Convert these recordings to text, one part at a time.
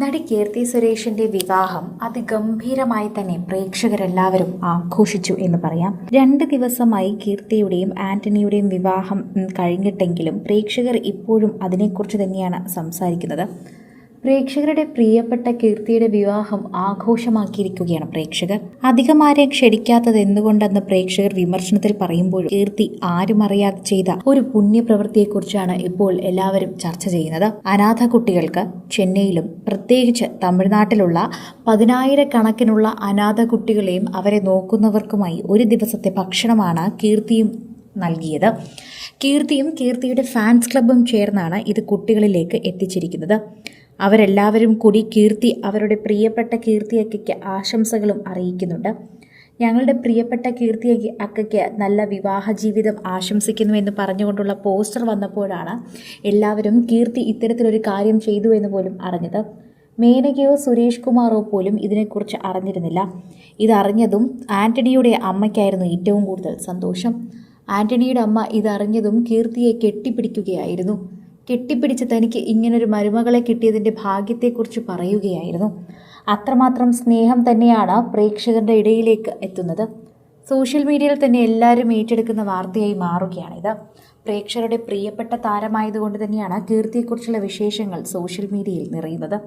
നടി കീർത്തി സുരേഷിന്റെ വിവാഹം അതിഗംഭീരമായി തന്നെ പ്രേക്ഷകരെല്ലാവരും ആഘോഷിച്ചു എന്ന് പറയാം. രണ്ട് ദിവസമായി കീർത്തിയുടെയും ആന്റണിയുടെയും വിവാഹം കഴിഞ്ഞിട്ടെങ്കിലും പ്രേക്ഷകർ ഇപ്പോഴും അതിനെക്കുറിച്ച് തന്നെയാണ് സംസാരിക്കുന്നത്. പ്രേക്ഷകരുടെ പ്രിയപ്പെട്ട കീർത്തിയുടെ വിവാഹം ആഘോഷമാക്കിയിരിക്കുകയാണ് പ്രേക്ഷകർ. അധികം ആരെയും ക്ഷണിക്കാത്തത് എന്തുകൊണ്ടെന്ന് പ്രേക്ഷകർ വിമർശനത്തിൽ പറയുമ്പോഴും കീർത്തി ആരും അറിയാതെ ചെയ്ത ഒരു പുണ്യപ്രവൃത്തിയെക്കുറിച്ചാണ് ഇപ്പോൾ എല്ലാവരും ചർച്ച ചെയ്യുന്നത്. അനാഥ കുട്ടികൾക്ക് ചെന്നൈയിലും പ്രത്യേകിച്ച് തമിഴ്നാട്ടിലുള്ള പതിനായിരക്കണക്കിനുള്ള അനാഥ കുട്ടികളെയും അവരെ നോക്കുന്നവർക്കുമായി ഒരു ദിവസത്തെ ഭക്ഷണമാണ് കീർത്തിയും നൽകിയത്. കീർത്തിയും കീർത്തിയുടെ ഫാൻസ് ക്ലബ്ബും ചേർന്നാണ് ഇത് കുട്ടികളിലേക്ക് എത്തിച്ചിരിക്കുന്നത്. അവരെല്ലാവരും കൂടി കീർത്തി അവരുടെ പ്രിയപ്പെട്ട കീർത്തി അക്കയ്ക്ക് ആശംസകളും അറിയിക്കുന്നുണ്ട്. ഞങ്ങളുടെ പ്രിയപ്പെട്ട കീർത്തി അക്കയ്ക്ക് നല്ല വിവാഹ ജീവിതം ആശംസിക്കുന്നു എന്ന് പറഞ്ഞുകൊണ്ടുള്ള പോസ്റ്റർ വന്നപ്പോഴാണ് എല്ലാവരും കീർത്തി ഇത്തരത്തിലൊരു കാര്യം ചെയ്തു എന്ന് പോലും അറിഞ്ഞത്. മേനകയോ സുരേഷ് കുമാറോ പോലും ഇതിനെക്കുറിച്ച് അറിഞ്ഞിരുന്നില്ല. ഇതറിഞ്ഞതും ആന്റണിയുടെ അമ്മയ്ക്കായിരുന്നു ഏറ്റവും കൂടുതൽ സന്തോഷം. ആന്റണിയുടെ അമ്മ ഇതറിഞ്ഞതും കീർത്തിയെ കെട്ടിപ്പിടിക്കുകയായിരുന്നു. കെട്ടിപ്പിടിച്ച് തനിക്ക് ഇങ്ങനൊരു മരുമകളെ കിട്ടിയതിന്റെ ഭാഗ്യത്തെക്കുറിച്ച് പറയുകയായിരുന്നു. അത്രമാത്രം സ്നേഹം തന്നെയാണ് പ്രേക്ഷകരുടെ ഇടയിലേക്ക് എത്തുന്നത്. സോഷ്യൽ മീഡിയയിൽ തന്നെ എല്ലാവരും ഏറ്റെടുക്കുന്ന വാർത്തയായി മാറുകയാണിത്. പ്രേക്ഷകരുടെ പ്രിയപ്പെട്ട താരമായതുകൊണ്ട് തന്നെയാണ് കീർത്തിയെക്കുറിച്ചുള്ള വിശേഷങ്ങൾ സോഷ്യൽ മീഡിയയിൽ നിറയുന്നത്.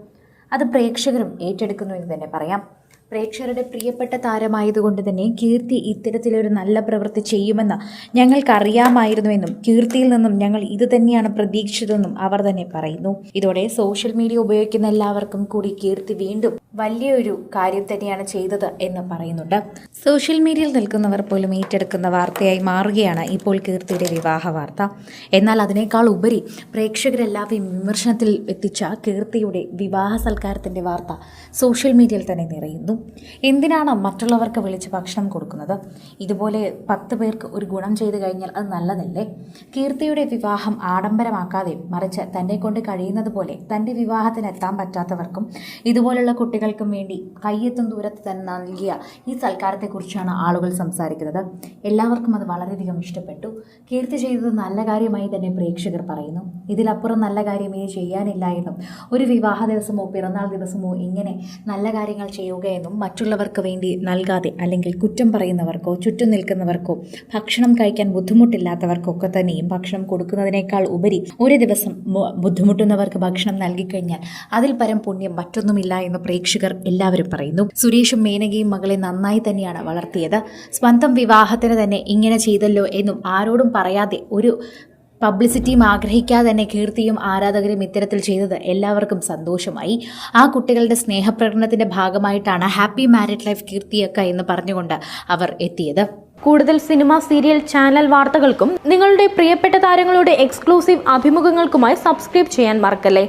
അത് പ്രേക്ഷകരും ഏറ്റെടുക്കുന്നു എന്ന് തന്നെ പറയാം. പ്രേക്ഷകരുടെ പ്രിയപ്പെട്ട താരമായതുകൊണ്ട് തന്നെ കീർത്തി ഇത്തരത്തിലൊരു നല്ല പ്രവൃത്തി ചെയ്യുമെന്ന് ഞങ്ങൾക്കറിയാമായിരുന്നുവെന്നും കീർത്തിയിൽ നിന്നും ഞങ്ങൾ ഇത് തന്നെയാണ് പ്രതീക്ഷിച്ചതെന്നും അവർ തന്നെ പറയുന്നു. ഇതോടെ സോഷ്യൽ മീഡിയ ഉപയോഗിക്കുന്ന എല്ലാവർക്കും കൂടി കീർത്തി വീണ്ടും വലിയൊരു കാര്യം തന്നെയാണ് ചെയ്തത് എന്ന് പറയുന്നുണ്ട്. സോഷ്യൽ മീഡിയയിൽ നിൽക്കുന്നവർ പോലും ഏറ്റെടുക്കുന്ന വാർത്തയായി മാറുകയാണ് ഇപ്പോൾ കീർത്തിയുടെ വിവാഹ വാർത്ത. എന്നാൽ അതിനേക്കാൾ ഉപരി പ്രേക്ഷകരെല്ലാവരും വിമർശനത്തിൽ എത്തിച്ച കീർത്തിയുടെ വിവാഹ സൽക്കാരത്തിന്റെ വാർത്ത സോഷ്യൽ മീഡിയയിൽ തന്നെ നിറയുന്നു. എന്തിനാണ് മറ്റുള്ളവർക്ക് വിളിച്ച് ഭക്ഷണം കൊടുക്കുന്നത്? ഇതുപോലെ പത്ത് പേർക്ക് ഒരു ഗുണം ചെയ്തു കഴിഞ്ഞാൽ അത് നല്ലതല്ലേ? കീർത്തിയുടെ വിവാഹം ആഡംബരമാക്കാതെ മറിച്ച് തന്നെ കൊണ്ട് കഴിയുന്നത് പോലെ തന്റെ വിവാഹത്തിന് എത്താൻ പറ്റാത്തവർക്കും ഇതുപോലുള്ള കുട്ടികൾക്കും വേണ്ടി കയ്യെത്തും ദൂരത്ത് തന്നെ നൽകിയ ഈ സൽക്കാരത്തെക്കുറിച്ചാണ് ആളുകൾ സംസാരിക്കുന്നത്. എല്ലാവർക്കും അത് വളരെയധികം ഇഷ്ടപ്പെട്ടു. കീർത്തി ചെയ്തത് നല്ല കാര്യമായി തന്നെ പ്രേക്ഷകർ പറയുന്നു. ഇതിലപ്പുറം നല്ല കാര്യം ഇനി ചെയ്യാനില്ല എന്നും ഒരു വിവാഹ ദിവസമോ പിറന്നാൾ ദിവസമോ ഇങ്ങനെ നല്ല കാര്യങ്ങൾ ചെയ്യുകയെന്നും മറ്റുള്ളവർക്ക് വേണ്ടി നൽകാതെ അല്ലെങ്കിൽ കുറ്റം പറയുന്നവർക്കോ ചുറ്റും നിൽക്കുന്നവർക്കോ ഭക്ഷണം കഴിക്കാൻ ബുദ്ധിമുട്ടില്ലാത്തവർക്കോ ഒക്കെ തന്നെയും ഭക്ഷണം കൊടുക്കുന്നതിനേക്കാൾ ഉപരി ഒരു ദിവസം ബുദ്ധിമുട്ടുന്നവർക്ക് ഭക്ഷണം നൽകിക്കഴിഞ്ഞാൽ അതിൽ പരം പുണ്യം മറ്റൊന്നുമില്ല എന്ന് പ്രേക്ഷകർ എല്ലാവരും പറയുന്നു. സുരേഷും മേനകയും മകളെ നന്നായി തന്നെയാണ് വളർത്തിയത്. സ്വന്തം വിവാഹത്തിന് തന്നെ ഇങ്ങനെ ചെയ്തല്ലോ എന്നും ആരോടും പറയാതെ ഒരു പബ്ലിസിറ്റിയും ആഗ്രഹിക്കാതെ തന്നെ കീർത്തിയും ആരാധകരും ഇത്തരത്തിൽ ചെയ്തത് എല്ലാവർക്കും സന്തോഷമായി. ആ കുട്ടികളുടെ സ്നേഹപ്രകടനത്തിന്റെ ഭാഗമായിട്ടാണ് ഹാപ്പി മാരിഡ് ലൈഫ് കീർത്തിയൊക്കെ എന്ന് പറഞ്ഞുകൊണ്ട് അവർ എത്തിയത്. കൂടുതൽ സിനിമ സീരിയൽ ചാനൽ വാർത്തകൾക്കും നിങ്ങളുടെ പ്രിയപ്പെട്ട താരങ്ങളുടെ എക്സ്ക്ലൂസീവ് അഭിമുഖങ്ങൾക്കുമായി സബ്സ്ക്രൈബ് ചെയ്യാൻ മറക്കല്ലേ?